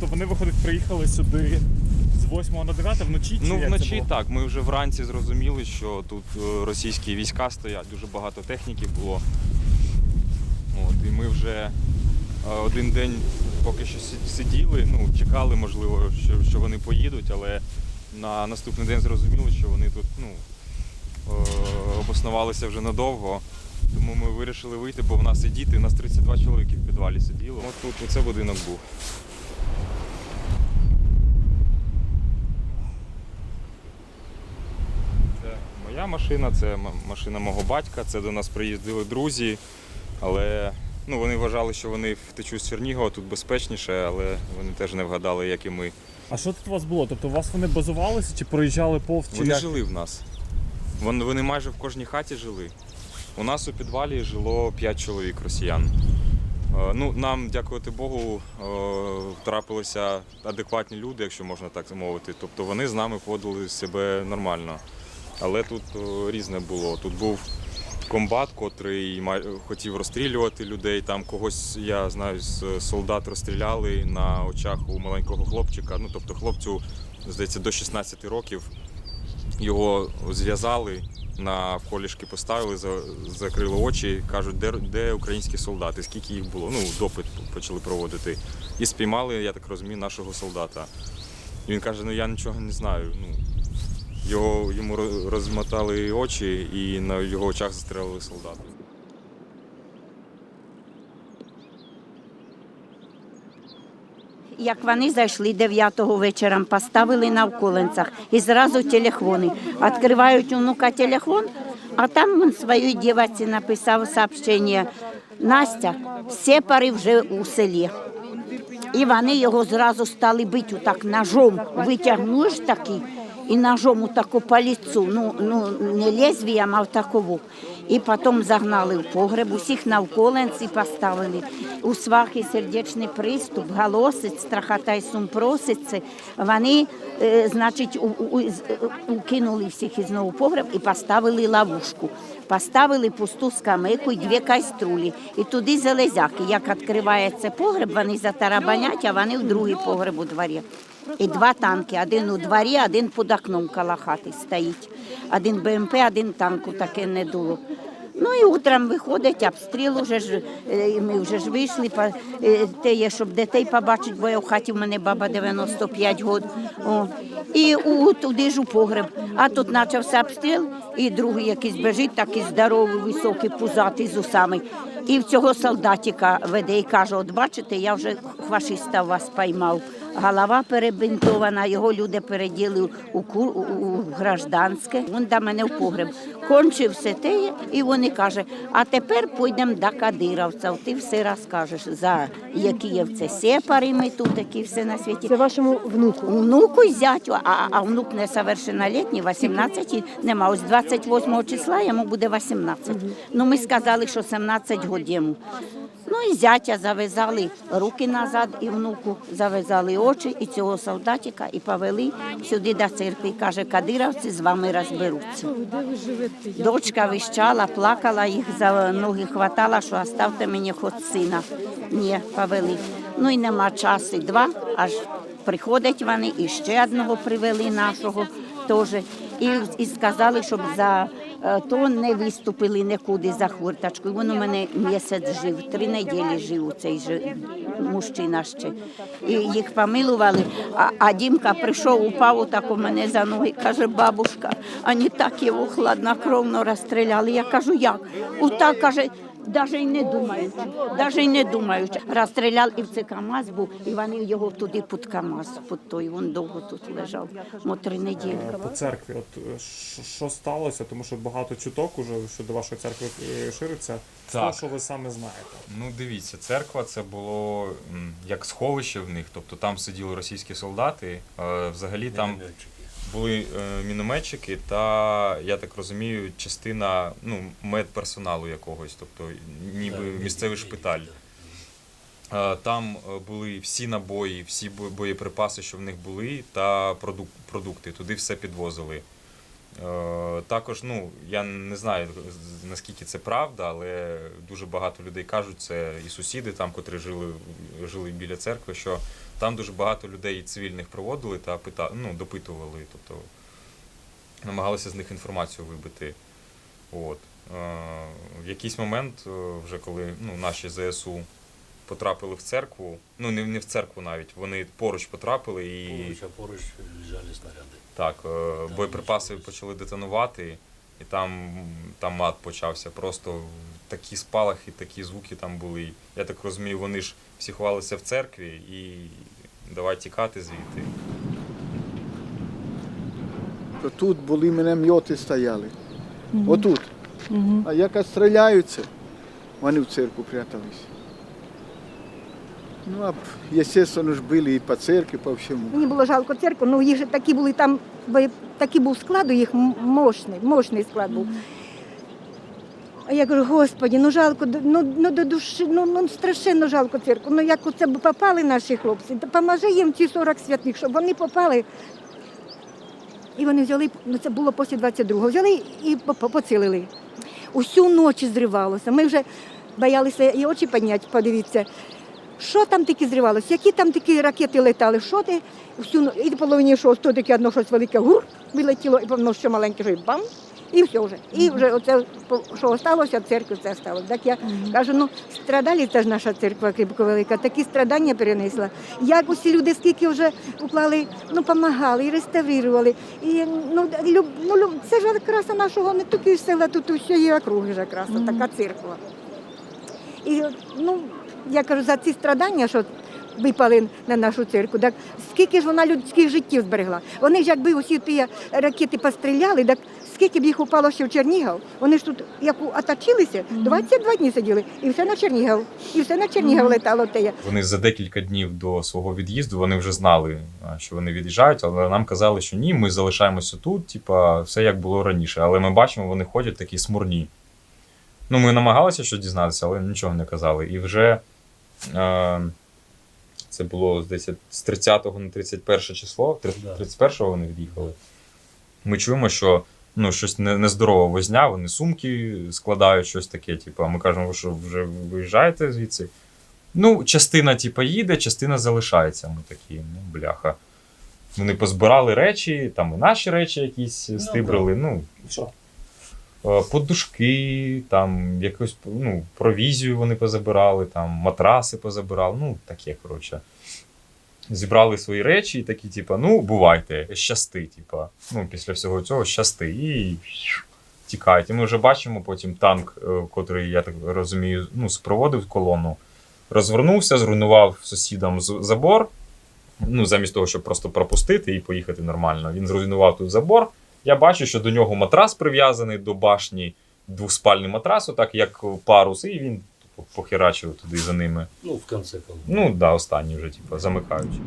Тобто вони, виходить, приїхали сюди з 8 на 9 вночі? Чи Ну, як це вночі було? так. Ми вже вранці зрозуміли, що тут е, російські війська стоять, дуже багато техніки було. От, і ми вже е, один день поки що сиділи, ну, чекали, можливо, що, що вони поїдуть, але на наступний день зрозуміли, що вони тут ну, е, обоснувалися вже надовго. Тому ми вирішили вийти, бо в нас і діти, у нас 32 чоловіки в підвалі сиділо. От тут оце будинок був. Це моя машина, це машина мого батька. Це до нас приїздили друзі, але ну, вони вважали, що вони втечуть з Чернігова, тут безпечніше, але вони теж не вгадали, як і ми. А що тут у вас було? Тобто у вас вони базувалися чи проїжджали повз? Чи Вони як? жили в нас. Вони, вони майже в кожній хаті жили. У нас у підвалі жило 5 чоловік росіян. Е, Ну, нам, дякувати Богу, е, трапилися адекватні люди, якщо можна так мовити. Тобто вони з нами поводили себе нормально. Але тут е, різне було. Тут був комбат, котрий хотів розстрілювати людей. Там когось, я знаю, з солдат розстріляли на очах у маленького хлопчика. Ну, тобто хлопцю, здається, до 16 років його зв'язали, на колішки поставили, закрили очі, кажуть, де, де українські солдати, скільки їх було. Ну, допит почали проводити. І спіймали, я так розумію, нашого солдата. І він каже, ну я нічого не знаю. Ну, його, йому роз- розмотали очі і на його очах застрелили солдати. Як вони зайшли 9-го вечора, поставили на вколенцях і зразу телефони. Відкривають у внука телефон, а там він своїй дівці написав сообщення. Настя, сепари вже у селі. І вони його зразу стали бити так ножом. Витягнуєш такий і ножом отако по лицу, ну, ну не лезвієм, а такову. І потім загнали в погреб, усіх навколенці поставили. У свахи сердечний приступ, галосить, страхота й сум проситься. Вони, е, значить, е, укинули всіх із знову погреб і поставили ловушку. Поставили пусту скамейку і дві кайструлі. І туди залезяки. Як відкривається погреб, вони затарабанять, а вони в другий погреб у дворі. І два танки, один у дворі, один під окном коло хати стоїть. Один БМП, один танку таке не дуло. Ну і утром виходить обстріл, уже ж, е, ми вже ж вийшли, е, те є, щоб дітей побачити, бо я в хаті в мене баба 95 років. О. І у, туди ж у погреб. А тут почався обстріл, і другий якийсь бежить, такий здоровий, високий, пузатий з усами. І в цього солдатика веде і каже: от бачите, я вже хвашиста вас поймав. Голова перебинтована, його люди переділи у, ку- у, гражданське. Він до мене в погреб. Кончив все те, і вони каже, а тепер пойдемо до кадировців. Ти все розкажеш, за які є в це сепари ми тут, які все на світі. Це вашому внуку. Внуку й зятю, а, а внук несовершеннолетній, 18 нема. Ось 28 числа йому буде 18. Ну ми сказали, що 17 років йому. Ну і зятя зав'язали руки назад, і внуку зав'язали очі, і цього солдатика, і повели сюди до церкви. Каже, кадировці з вами розберуться. Дочка вищала, плакала, їх за ноги хватала, що оставте мені хоч сина. Ні, повели. Ну і нема часу. Два, аж приходять вони, і ще одного привели нашого теж. І, і сказали, щоб за е, то не виступили нікуди за хворточкою. Він у мене місяць жив, три неділі жив цей же мужчина ще. І їх помилували. А, а Дімка прийшов, упав отак у мене за ноги. Каже, бабушка, ані так його хладнокровно розстріляли. Я кажу, як? Отак каже. Навіть й не думаючи, навіть й не думаючи. Розстріляв і в це КАМАЗ був, і вони його туди під КАМАЗ, під той, він довго тут лежав, мо три неділі. Е, По церкві, от е, що- що сталося, тому що багато чуток уже щодо вашої церкви е, шириться. Так. того, що ви саме знаєте. Ну, дивіться, церква це було як сховище в них, тобто там сиділи російські солдати. Взагалі там були е, мінометчики та, я так розумію, частина ну, медперсоналу якогось, тобто ніби місцевий шпиталь. Е, Там е, були всі набої, всі боєприпаси, що в них були, та продукти. Туди все підвозили. Е, Також, ну, я не знаю наскільки це правда, але дуже багато людей кажуть, це і сусіди там, котрі жили, жили біля церкви, що там дуже багато людей цивільних проводили та пита, ну, допитували, тобто намагалися з них інформацію вибити. От. Е, В якийсь момент, е, вже коли ну, наші ЗСУ потрапили в церкву, ну не, не в церкву навіть, вони поруч потрапили і. Поруч, а поруч лежали снаряди. Так, е, боєприпаси почали детонувати, і там, там мат почався. Просто такі спалахи, такі звуки там були. Я так розумію, вони ж всі ховалися в церкві і давай тікати звідти. То тут були міномети стояли. Отут. А як стріляються, вони в церкву прятались. Ну, а, естественно, ж били і по церкві, по всьому. Мені було жалко церкву, ну їх же такі були там, такий був склад у їх мощний, мощний склад був. А я кажу, господі, ну жалко, ну, ну до душі, ну, ну страшенно жалко церкву. Ну як оце б попали наші хлопці, то поможи їм ці 40 святих, щоб вони попали. І вони взяли, ну це було після 22-го, взяли і по- по- поцілили. Усю ніч зривалося. Ми вже боялися і очі підняти, подивіться. Що там таке зривалося? Які там такі ракети летали? Що ти? Всю, і половині шостого таке одно щось велике гур вилетіло, і воно що маленьке, що і бам, і все вже. І вже оце, що осталося, в церкві це стало. Так я кажу, ну страдали, це ж наша церква велика, такі страдання перенесла. Як усі люди, скільки вже уклали, ну, допомагали, і реставрували. І, ну, люб, ну, це ж краса нашого не тільки села, тут усієї округи ж краса, така церква. І ну, я кажу, за ці страдання, що випали на нашу церкву, так скільки ж вона людських життів зберегла. Вони ж якби усі ті ракети постріляли, так скільки б їх упало ще в Чернігів, вони ж тут як оточилися, 22 дні сиділи, і все на Чернігів, і все на Чернігів летало те. Вони за декілька днів до свого від'їзду вони вже знали, що вони від'їжджають, але нам казали, що ні, ми залишаємося тут, типа, все як було раніше. Але ми бачимо, вони ходять такі смурні. Ну, ми намагалися щось дізнатися, але нічого не казали. І вже е, це було здається, з 30 на 31 число, 31-го вони від'їхали. Ми чуємо, що ну, щось не- нездорова возня, вони сумки складають, щось таке. Типу, а ми кажемо, ви що вже виїжджаєте звідси? Ну, частина, типу, їде, частина залишається. Ми такі, ну, бляха. Вони позбирали речі, там і наші речі якісь стибрили. Ну, Що? Е, подушки, там якусь ну, провізію вони позабирали, там матраси позабирали, ну таке, коротше. Зібрали свої речі і такі, типу, ну, бувайте, щасти, типу. Ну, після всього цього щасти. І тікають. І ми вже бачимо потім танк, е, котрий, я так розумію, ну, спроводив колону, розвернувся, зруйнував сусідам забор. Ну, замість того, щоб просто пропустити і поїхати нормально. Він зруйнував тут забор. Я бачу, що до нього матрас прив'язаний до башні, двоспальний матрас, отак як парус, і він типу, похерачив туди за ними. Ну, в конце концов. Ну, да, останній вже, типу, замикаючи.